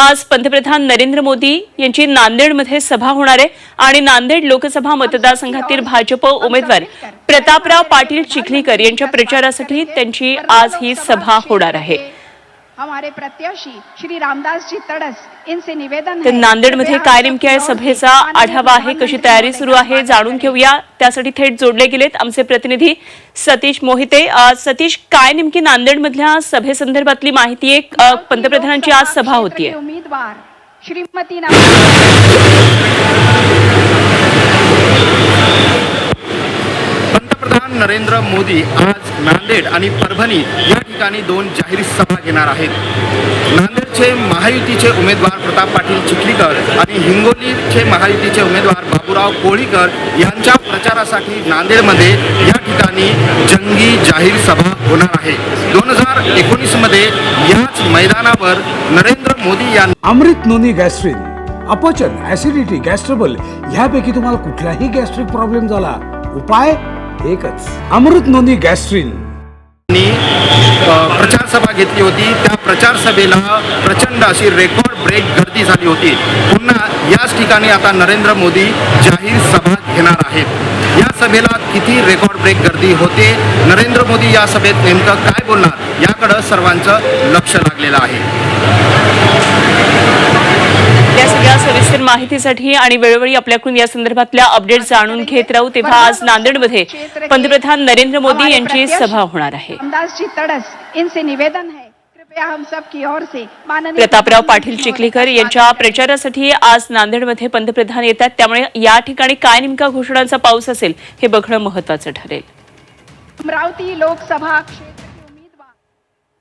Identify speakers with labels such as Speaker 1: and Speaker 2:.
Speaker 1: आज पंतप्रधान नरेंद्र मोदी यांची नांदेडमध्ये सभा होणार आहे आणि नांदेड लोकसभा मतदारसंघातील भाजप उमेदवार प्रतापराव पाटील चिखलीकर यांच्या प्रचारासाठी त्यांची आज ही सभा होणार आहे.
Speaker 2: हमारे प्रत्याशी श्री रामदास जी तड़स इनसे निवेदन
Speaker 1: तर नांदेडमध्ये काय नेमकी आहे
Speaker 2: हम सबकी ओर से
Speaker 1: सभेचा आढावा आहे कशी तयारी सुरू आहे जाणून घेऊया. त्यासाठी थेट जोडले गेलेत आमचे प्रतिनिधी सतीश मोहिते. सतीश काय नेमकी नांदेडमधल्या सभेसंदर्भातली माहिती आहे? पंतप्रधानांची आज सभा होतीये.
Speaker 2: उमेदवार श्रीमती
Speaker 3: पंतप्रधान नरेंद्र मोदी आज नांदेड आणि परभणी या ठिकाणी दोन जाहीर सभा घेणार आहेत. महायुतीचे उमेदवार प्रताप पाटील चिखलीकर आणि हिंगोलीचे महायुतीचे उमेदवार बाबूराव कोळीकर यांच्या प्रचारासाठी नांदेडमध्ये या ठिकाणी जंगी जाहीर सभा होणार आहे. दोन हजार एकोणीसमध्ये याच मैदानावर नरेंद्र मोदी यांनी
Speaker 4: अमृत नोनी गॅस्ट्रिन अपचन ऍसिडिटी गॅस्ट्रबल ह्यापैकी तुम्हाला कुठलाही गॅस्ट्रिक प्रॉब्लेम झाला उपाय एकच. Amrut noni gastrin.
Speaker 3: प्रचारसभा घेतली होती. त्या प्रचारसभेला प्रचंड अशी रेकॉर्ड ब्रेक गर्दी झाली होती. पुन्हा याच ठिकाणी आता नरेंद्र मोदी जाहीर सभा घेणार आहेत. या सभेला किती रेकॉर्ड ब्रेक गर्दी होते? नरेंद्र मोदी या सभेत नेमकं काय बोलणार? याकडं सर्वांचं लक्ष लागलेलं आहे.
Speaker 1: माहितीसाठी आणि वेळोवेळी आपल्याकडून या संदर्भातल्या अपडेट जाणून घेत राहू तेव्हा आज नांदेडमध्ये पंतप्रधान नरेंद्र मोदी यांची सभा होणार आहे. प्रतापराव पाटील चिखलीकर यांच्या। प्रचारासाठी आज नांदेडमध्ये पंतप्रधान येतात. त्यामुळे या ठिकाणी काय नेमका घोषणांचा पाऊस असेल हे बघणं महत्वाचं ठरेल.
Speaker 2: अमरावती लोकसभा क्षेत्र